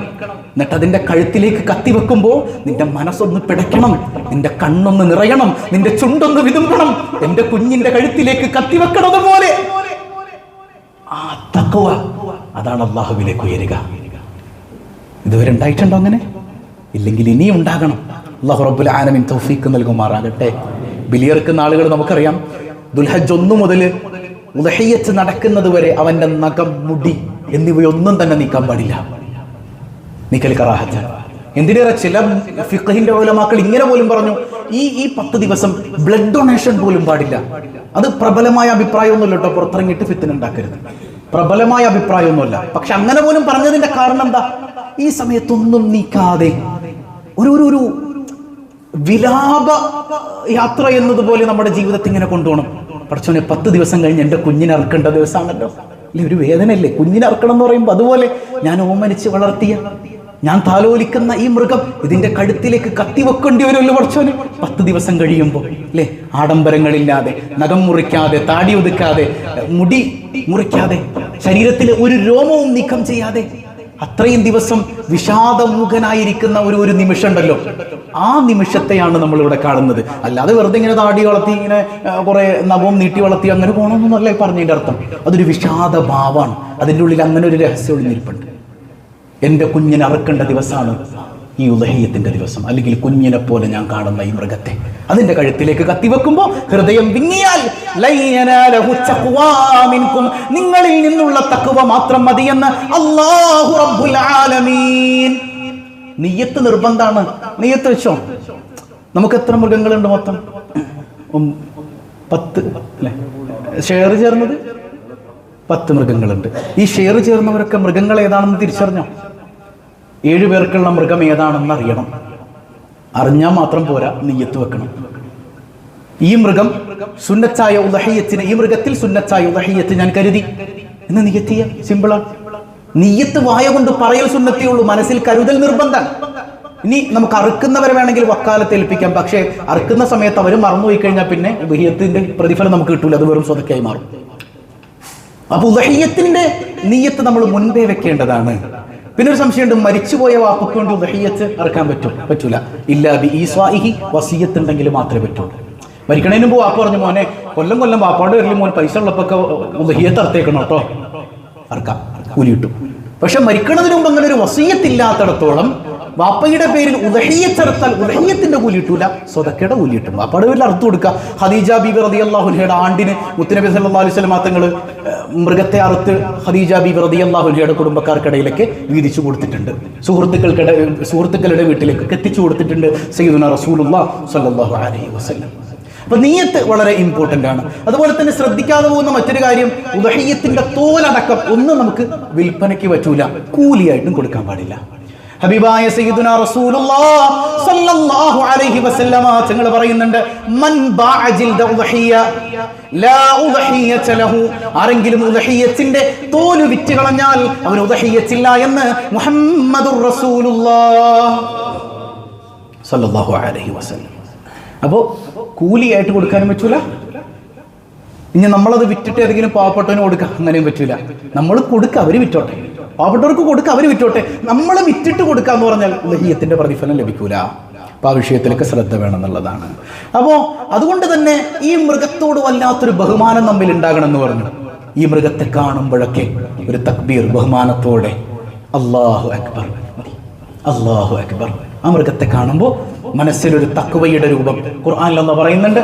എന്നിട്ട് അതിന്റെ കഴുത്തിലേക്ക് കത്തിവെക്കുമ്പോൾ നിന്റെ മനസ്സൊന്ന് പിടയ്ക്കണം നിന്റെ കണ്ണൊന്ന് നിറയണം നിന്റെ ചുണ്ടൊന്ന് വിതുമ്പണം എന്റെ കുഞ്ഞിന്റെ കഴുത്തിലേക്ക് കത്തിവെക്കണത് പോലെ. ആ അതാണ് അള്ളാഹുവിലേക്ക് ഉയരുക. ഇതുവരെ ഉണ്ടായിട്ടുണ്ടോ അങ്ങനെ? ഇല്ലെങ്കിൽ ഇനിയും ഉണ്ടാകണം. അള്ളാഹു റബ്ബുൽ ആലമിൻ തൗഫീക്ക് നൽകുമാറാകട്ടെ. ബലിയെറുക്കുന്ന ആളുകൾ നമുക്കറിയാം ദുൽഹജ് ഒന്ന് മുതൽ ഉദഹയ്യച്ച് നടക്കുന്നത് വരെ അവന്റെ നഖം മുടി എന്നിവയൊന്നും തന്നെ നീക്കാൻ പാടില്ല. നീക്കൽ കറാഹത്ത്. എന്തിനേറെ ചില ഫിഖഹിന്റെ ഓലമാക്കൾ ഇങ്ങനെ പോലും പറഞ്ഞു ഈ ഈ പത്ത് ദിവസം ബ്ലഡ് ഡൊണേഷൻ പോലും പാടില്ല. അത് പ്രബലമായ അഭിപ്രായമൊന്നുമില്ല കേട്ടോ പുറത്തിറങ്ങിയിട്ട് ഫിത്തിന് ഉണ്ടാക്കരുത്. പ്രബലമായ അഭിപ്രായമൊന്നുമല്ല. പക്ഷെ അങ്ങനെ പോലും പറഞ്ഞതിന്റെ കാരണം എന്താ? ഈ സമയത്തൊന്നും നീക്കാതെ ഒരു ഒരു ഒരു വിലാപ യാത്ര എന്നതുപോലെ നമ്മുടെ ജീവിതത്തിൽ ഇങ്ങനെ കൊണ്ടുപോകണം. പഠിച്ചോനെ പത്ത് ദിവസം കഴിഞ്ഞ് എന്റെ കുഞ്ഞിനെ അറക്കേണ്ട ദിവസമാണല്ലോ. അല്ലെ ഒരു വേദനയല്ലേ? കുഞ്ഞിനെ അറക്കണം എന്ന് പറയുമ്പോൾ അതുപോലെ ഞാൻ ഓമനിച്ച് വളർത്തിയ ഞാൻ താലോലിക്കുന്ന ഈ മൃഗം ഇതിന്റെ കഴുത്തിലേക്ക് കത്തി വെക്കേണ്ടി വരുമല്ലോ പഠിച്ചോന് പത്ത് ദിവസം കഴിയുമ്പോൾ അല്ലേ? ആഡംബരങ്ങളില്ലാതെ നഖം മുറിക്കാതെ താടി ഒതുക്കാതെ മുടി മുറിക്കാതെ ശരീരത്തിലെ ഒരു രോമവും നീക്കം ചെയ്യാതെ അത്രയും ദിവസം വിഷാദമുഖനായിരിക്കുന്ന ഒരു ഒരു നിമിഷം ഉണ്ടല്ലോ ആ നിമിഷത്തെയാണ് നമ്മൾ ഇവിടെ കാണുന്നത്. അല്ലാതെ വെറുതെ ഇങ്ങനെ താടി വളർത്തി ഇങ്ങനെ കുറേ നഖവും നീട്ടി വളർത്തി അങ്ങനെ പോകണമെന്നല്ലേ പറഞ്ഞതിന്റെ അർത്ഥം? അതൊരു വിഷാദ ഭാവമാണ് അതിന്റെ ഉള്ളിൽ അങ്ങനെ ഒരു രഹസ്യം ഒളിഞ്ഞിരിപ്പുണ്ട്. എന്റെ കുഞ്ഞിനെ അറക്കേണ്ട ദിവസമാണ് ഈ ഉദഹീയത്തിന്റെ ദിവസം. അല്ലെങ്കിൽ കുഞ്ഞിനെ പോലെ ഞാൻ കാണുന്ന ഈ മൃഗത്തെ. അതിന്റെ കഴുത്തിലേക്ക് കത്തിവെക്കുമ്പോൾ ഹൃദയം വിങ്ങിയാൽ. നിങ്ങളിൽ നിന്നുള്ള തക്കുവ മാത്രം മതിയെന്ന് അല്ലാഹു റബ്ബുൽ ആലമീൻ. നീയത്ത് നിർബന്ധാണ്. നെയ്യത്ത് വെച്ചോ? നമുക്ക് എത്ര മൃഗങ്ങളുണ്ട് മൊത്തം? പത്ത് അല്ലേ? ഷെയർ ചേർന്നത്? പത്ത് മൃഗങ്ങളുണ്ട്. ഈ ഷെയർ ചേർന്നവരൊക്കെ മൃഗങ്ങൾ ഏതാണെന്ന് തിരിച്ചറിഞ്ഞോ? ഏഴു പേർക്കുള്ള മൃഗം ഏതാണെന്ന് അറിയണം. അറിഞ്ഞാൽ മാത്രം പോരാ നെയ്യത്ത് വെക്കണം. ഈ മൃഗം സുന്നച്ചായ ഉദഹയ്യത്തിന് ഈ മൃഗത്തിൽ സുന്നച്ചായ ഉദഹയ്യത്ത് ഞാൻ കരുതി. എന്ന് നിയത്തിയ സിമ്പിളാണ് നിയ്യത്ത് വായ കൊണ്ട് പറയൽ സുന്നത്തേ ഉള്ളൂ. മനസ്സിൽ കരുതൽ നിർബന്ധം. ഇനി നമുക്ക് അറുക്കുന്നവരെ വേണമെങ്കിൽ വക്കാലത്ത് ഏൽപ്പിക്കാം. പക്ഷേ അറുക്കുന്ന സമയത്ത് അവർ മറന്നുപോയി കഴിഞ്ഞാൽ പിന്നെ ഉദഹയ്യത്തിന്റെ പ്രതിഫലം നമുക്ക് കിട്ടൂല. അത് വെറും സ്വതക്കായി മാറും. അപ്പൊ ഉദഹയ്യത്തിന്റെ നീയത്ത് നമ്മൾ മുൻപേ വെക്കേണ്ടതാണ്. പിന്നെ ഒരു സംശയമുണ്ട് മരിച്ചുപോയ വാപ്പക്ക് വേണ്ടി ദഹിയത്ത് ഇറക്കാൻ പറ്റും? പറ്റൂല. ഇല്ല ബി ഈ സ്വാഹി വസീയത്ത് ഉണ്ടെങ്കിൽ മാത്രമേ പറ്റുള്ളൂ മരിക്കണേനും മുമ്പ് വാപ്പ പറഞ്ഞു മോനെ കൊല്ലം കൊല്ലം വാപ്പാട് വരലും മോൻ പൈസ ഉള്ളപ്പൊക്കെ ദഹിയത്ത് അർത്തേക്കണം കേട്ടോ. അറക്കാം കൂലി കിട്ടും പക്ഷെ മരിക്കണതിന് മുമ്പ് അങ്ങനെ ഒരു വസീയത്തില്ലാത്തടത്തോളം വാപ്പയുടെ പേരിൽ ഉദഹയ്യത്തെടുത്താൽ ഉദഹിയത്തിന്റെ കൂലി കിട്ടൂല. സ്വതക്കയുടെ കൂലി കിട്ടും. വാപ്പയുടെ പേരിൽ അർത്ഥം കൊടുക്കുക. ഹദീജ ബീബി റതി അള്ളാഹുലയുടെ ആണ്ടിന് മുത്തനബി സല്ലാ അലൈഹി സ്വലം തങ്ങൾ മൃഗത്തെ അറുത്ത് ഹദീജ ബീബി റതി അള്ളാഹുലയുടെ കുടുംബക്കാർക്കിടയിലേക്ക് വീതിച്ചു കൊടുത്തിട്ടുണ്ട്. സുഹൃത്തുക്കൾക്കിടെ സുഹൃത്തുക്കളുടെ വീട്ടിലേക്ക് എത്തിച്ചു കൊടുത്തിട്ടുണ്ട് സയ്യിദുന റസൂലുള്ള സല്ലല്ലാഹു അലൈഹി വസല്ലം. അപ്പൊ നീയത്ത് വളരെ ഇമ്പോർട്ടന്റ് ആണ്. അതുപോലെ തന്നെ ശ്രദ്ധിക്കാതെ പോകുന്ന മറ്റൊരു കാര്യം ഉദഹയ്യത്തിന്റെ തോലടക്കം ഒന്നും നമുക്ക് വിൽപ്പനയ്ക്ക് പറ്റൂല. കൂലിയായിട്ടും കൊടുക്കാൻ പാടില്ല. ഹബീബായ സയ്യിദുന റസൂലുള്ളാഹ് സ്വല്ലല്ലാഹു അലൈഹി വസല്ലമ. തങ്ങൾ പറയുന്നുണ്ട് മൻ ബാഅജിൽ ദുഹിയ ലാ ഉദ്ഹിയത ലഹു. ആരെങ്കിലും ഉദ്ഹിയത്തിന്റെ തോൽ വിറ്റ് കളഞ്ഞാൽ അവൻ ഉദ്ഹിയത്തില്ല എന്ന് മുഹമ്മദുർ റസൂലുള്ളാഹ് സ്വല്ലല്ലാഹു അലൈഹി വസല്ലം. അപ്പോൾ കൂലിയായിട്ട് കൊടുക്കാനും പറ്റൂല? ഇനി നമ്മളത് വിറ്റിട്ട് ഏതെങ്കിലും പാവപ്പെട്ടവന് കൊടുക്കാം അങ്ങനെയും പറ്റൂല. നമ്മൾ കൊടുക്കുക അവർ വിറ്റോട്ടെ. പാവപ്പെട്ടവർക്ക് കൊടുക്കുക അവർ വിറ്റോട്ടെ. നമ്മൾ വിറ്റിട്ട് കൊടുക്കുക എന്ന് പറഞ്ഞാൽ ലഹിയത്തിന്റെ പ്രതിഫലം ലഭിക്കൂല. അപ്പൊ ആ വിഷയത്തിലൊക്കെ ശ്രദ്ധ വേണം എന്നുള്ളതാണ്. അപ്പോ അതുകൊണ്ട് തന്നെ ഈ മൃഗത്തോട് വല്ലാത്തൊരു ബഹുമാനം നമ്മിൽ ഉണ്ടാകണം എന്ന് പറഞ്ഞു. ഈ മൃഗത്തെ കാണുമ്പോഴൊക്കെ ഒരു തക്ബീർ ബഹുമാനത്തോടെ അള്ളാഹു അക്ബർ അള്ളാഹു അക്ബർ. ആ മൃഗത്തെ കാണുമ്പോൾ മനസ്സിലൊരു തക്കുവയുടെ രൂപം ഖുർആാനിൽ എന്ന് പറയുന്നുണ്ട്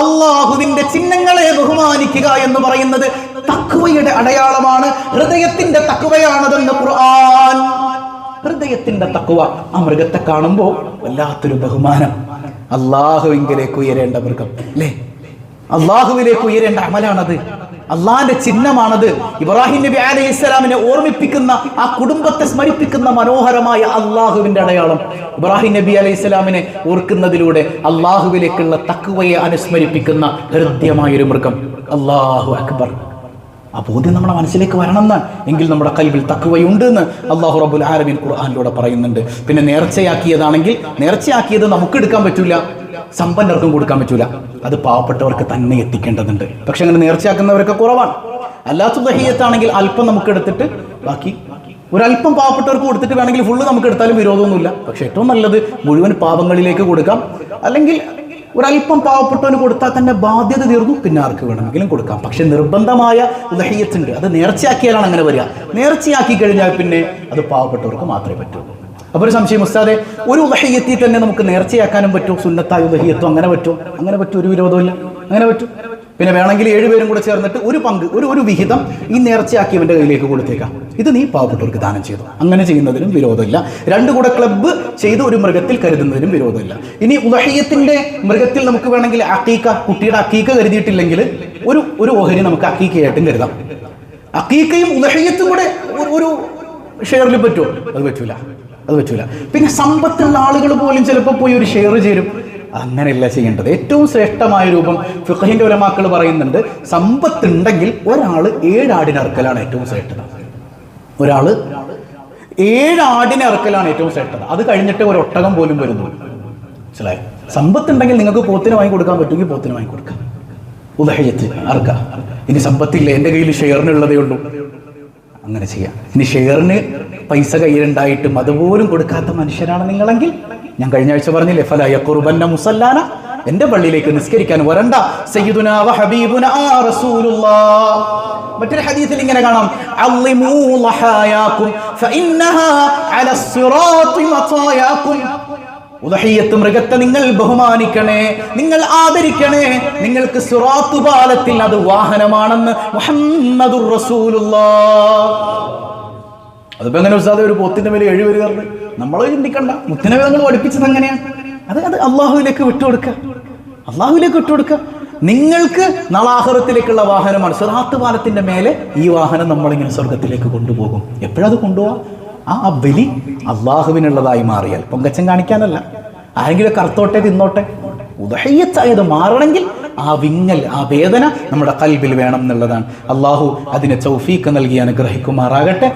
അള്ളാഹുവിന്റെ ചിഹ്നങ്ങളെ ബഹുമാനിക്കുക എന്ന് പറയുന്നത് തക്കുവയുടെ അടയാളമാണ് ഹൃദയത്തിന്റെ തക്കുവയാണതെന്ന് ഖുർആൻ. ഹൃദയത്തിന്റെ തക്കുവ ആ മൃഗത്തെ കാണുമ്പോൾ വല്ലാത്തൊരു ബഹുമാനം അള്ളാഹുവിങ്കിലേക്ക് ഉയരേണ്ട മൃഗം അല്ലേ? അള്ളാഹുവിലേക്ക് ഉയരേണ്ട അമലാണത്. അള്ളാഹിന്റെ ചിഹ്നമാണത്. ഇബ്രാഹിം നബി അലൈഹി ഇസ്ലാമിനെ ഓർമ്മിപ്പിക്കുന്ന ആ കുടുംബത്തെ സ്മരിപ്പിക്കുന്ന മനോഹരമായ അള്ളാഹുവിന്റെ അടയാളം ഇബ്രാഹിം നബി അലൈഹി ഇസ്ലാമിനെ ഓർക്കുന്നതിലൂടെ അള്ളാഹുവിലേക്കുള്ള തക്കുവയെ അനുസ്മരിപ്പിക്കുന്ന ഹൃദ്യമായൊരു മൃഗം. അള്ളാഹു അക്ബർ. ആ ബോധ്യം നമ്മുടെ മനസ്സിലേക്ക് വരണം എന്ന് എങ്കിൽ നമ്മുടെ കൽവിൽ തക്കുവയുണ്ട് എന്ന് അള്ളാഹു റബുൽ ആലമീൻ ഖുർആാനിലൂടെ പറയുന്നുണ്ട്. പിന്നെ നേർച്ചയാക്കിയതാണെങ്കിൽ നേർച്ചയാക്കിയത് നമുക്ക് എടുക്കാൻ പറ്റൂല. സമ്പന്നർക്കും കൊടുക്കാൻ പറ്റൂല. അത് പാവപ്പെട്ടവർക്ക് തന്നെ എത്തിക്കേണ്ടതുണ്ട്. പക്ഷെ അങ്ങനെ നേർച്ചയാക്കുന്നവരൊക്കെ കുറവാണ്. അല്ലാത്ത ദഹീയത്താണെങ്കിൽ അല്പം നമുക്ക് എടുത്തിട്ട് ബാക്കി ഒരല്പം പാവപ്പെട്ടവർക്ക് കൊടുത്തിട്ട് വേണമെങ്കിൽ ഫുള്ള് നമുക്ക് എടുത്താലും വിരോധമൊന്നുമില്ല. പക്ഷെ ഏറ്റവും നല്ലത് മുഴുവൻ പാവങ്ങളിലേക്ക് കൊടുക്കാം. അല്ലെങ്കിൽ ഒരല്പം പാവപ്പെട്ടവന് കൊടുത്താൽ തന്നെ ബാധ്യത തീർന്നു. പിന്നെ ആർക്ക് വേണമെങ്കിലും കൊടുക്കാം. പക്ഷെ നിർബന്ധമായ ഉദഹീയത്തുണ്ട് അത് നേർച്ചയാക്കിയാലാണ് അങ്ങനെ വരിക. നേർച്ചയാക്കി കഴിഞ്ഞാൽ പിന്നെ അത് പാവപ്പെട്ടവർക്ക് മാത്രമേ പറ്റുള്ളൂ. അപ്പോൾ ഒരു സംശയം ഉസ്താദെ ഒരു ഉദഹയ്യത്തിൽ തന്നെ നമുക്ക് നേർച്ചയാക്കാനും പറ്റും? സുന്നത്തായ ഉദഹയ്യത്വം അങ്ങനെ പറ്റും? അങ്ങനെ പറ്റും? ഒരു വിരോധമില്ല അങ്ങനെ പറ്റും? പിന്നെ വേണമെങ്കിൽ ഏഴുപേരും കൂടെ ചേർന്നിട്ട് ഒരു പങ്ക് ഒരു ഒരു വിഹിതം ഈ നേർച്ചയാക്കിയവന്റെ കയ്യിലേക്ക് കൊടുത്തേക്കാം. ഇത് നീ പാവപ്പെട്ടവർക്ക് ദാനം ചെയ്തു. അങ്ങനെ ചെയ്യുന്നതിനും വിരോധമില്ല. രണ്ടു കൂടെ ക്ലബ്ബ് ചെയ്ത് ഒരു മൃഗത്തിൽ കരുതുന്നതിനും വിരോധമില്ല. ഇനി ഉദഹയ്യത്തിന്റെ മൃഗത്തിൽ നമുക്ക് വേണമെങ്കിൽ അക്കീക്ക കുട്ടിയുടെ അക്കീക്ക കരുതിയിട്ടില്ലെങ്കിൽ ഒരു ഒരു ഓഹരി നമുക്ക് അക്കീക്കയായിട്ടും കരുതാം. അക്കീക്കയും ഉദഹയ്യത്തും കൂടെ ഒരു ഷെയറിൽ പറ്റുമോ? അത് പറ്റൂല. അത് പറ്റൂല. പിന്നെ സമ്പത്തുള്ള ആളുകൾ പോലും ചിലപ്പോൾ പോയി ഒരു ഷെയർ ചേരും. അങ്ങനെയല്ല ചെയ്യേണ്ടത്. ഏറ്റവും ശ്രേഷ്ഠമായ രൂപം ഫിഖഹിന്റെ ഉലമാക്കൾ പറയുന്നുണ്ട് സമ്പത്തുണ്ടെങ്കിൽ ഒരാൾ ഏഴാടിനെ അറക്കലാണ് ഏറ്റവും ശ്രേഷ്ഠത. ഒരാൾ ഏഴ് ആടിനെ ഇറക്കലാണ് ഏറ്റവും ശ്രേഷ്ഠത. അത് കഴിഞ്ഞിട്ട് ഒരു ഒട്ടകം പോലും വരുന്നു. മനസ്സിലായോ? സമ്പത്തുണ്ടെങ്കിൽ നിങ്ങൾക്ക് പോത്തിന് വാങ്ങി കൊടുക്കാൻ പറ്റുമെങ്കിൽ പോത്തിന് വാങ്ങി കൊടുക്കാം. ഉദഹയത്ത് അറക്ക. ഇനി സമ്പത്തില്ല. എന്റെ കയ്യിൽ ഷെയറിനുള്ളതേ ഉള്ളൂ. അങ്ങനെ ചെയ്യാം. ഇനി ഷെയറിന് പൈസ കയ്യിലുണ്ടായിട്ടും അതുപോലും കൊടുക്കാത്ത മനുഷ്യരാണ് നിങ്ങളെങ്കിൽ ഞാൻ കഴിഞ്ഞ ആഴ്ച പറഞ്ഞില്ലേ ഫല യഖുർബന്ന മുസല്ലാന എന്റെ പള്ളിയിലേക്ക് നിസ്കരിക്കാൻ വരണ്ട. സയ്യിദുന മറ്റൊരു ഹദീസിൽ ഇങ്ങനെ കാണാം. ലഹായാകും ഫഇന്നഹാ ഉദഹയ്യത്ത് മൃഗത്തെ നിങ്ങൾ ബഹുമാനിക്കണേ നിങ്ങൾ ആദരിക്കണേ. നിങ്ങൾക്ക് സുറാത്തു പാലത്തിൽ അത് വാഹനമാണെന്ന് മുഹമ്മദുർ റസൂലുള്ള. അതിപ്പോ എങ്ങനെ ഉസ്താദ് ഒരു പോത്തിന്റെ മേലെ എഴുപത് കയറുന്നത് നമ്മളെ ചിന്തിക്കണ്ട. മുത്തിനെ നിങ്ങൾ പഠിപ്പിച്ചത് എങ്ങനെയാണ് അത് അത് അള്ളാഹുവിലേക്ക് വിട്ടുകൊടുക്കുക. അള്ളാഹുവിലേക്ക് വിട്ടുകൊടുക്കുക. നിങ്ങൾക്ക് നളാഹറത്തിലേക്കുള്ള വാഹനമാണ്. സിറാത്ത് പാലത്തിന്റെ മേലെ ഈ വാഹനം നമ്മളിങ്ങനെ സ്വർഗത്തിലേക്ക് കൊണ്ടുപോകും. എപ്പോഴത് കൊണ്ടുപോവാ? ആ ആ ബലി അള്ളാഹുവിനുള്ളതായി മാറിയാൽ പൊങ്കച്ചം കാണിക്കാനല്ല. ആരെങ്കിലും കറുത്തോട്ടെ തിന്നോട്ടെ. ഉദഹയ്യത്തായത് മാറണമെങ്കിൽ ആ വിങ്ങൽ ആ വേദന നമ്മുടെ കൽബിൽ വേണം എന്നുള്ളതാണ്. അള്ളാഹു അതിനെ ചൗഫീക്ക് നൽകി അനുഗ്രഹിക്കുമാറാകട്ടെ.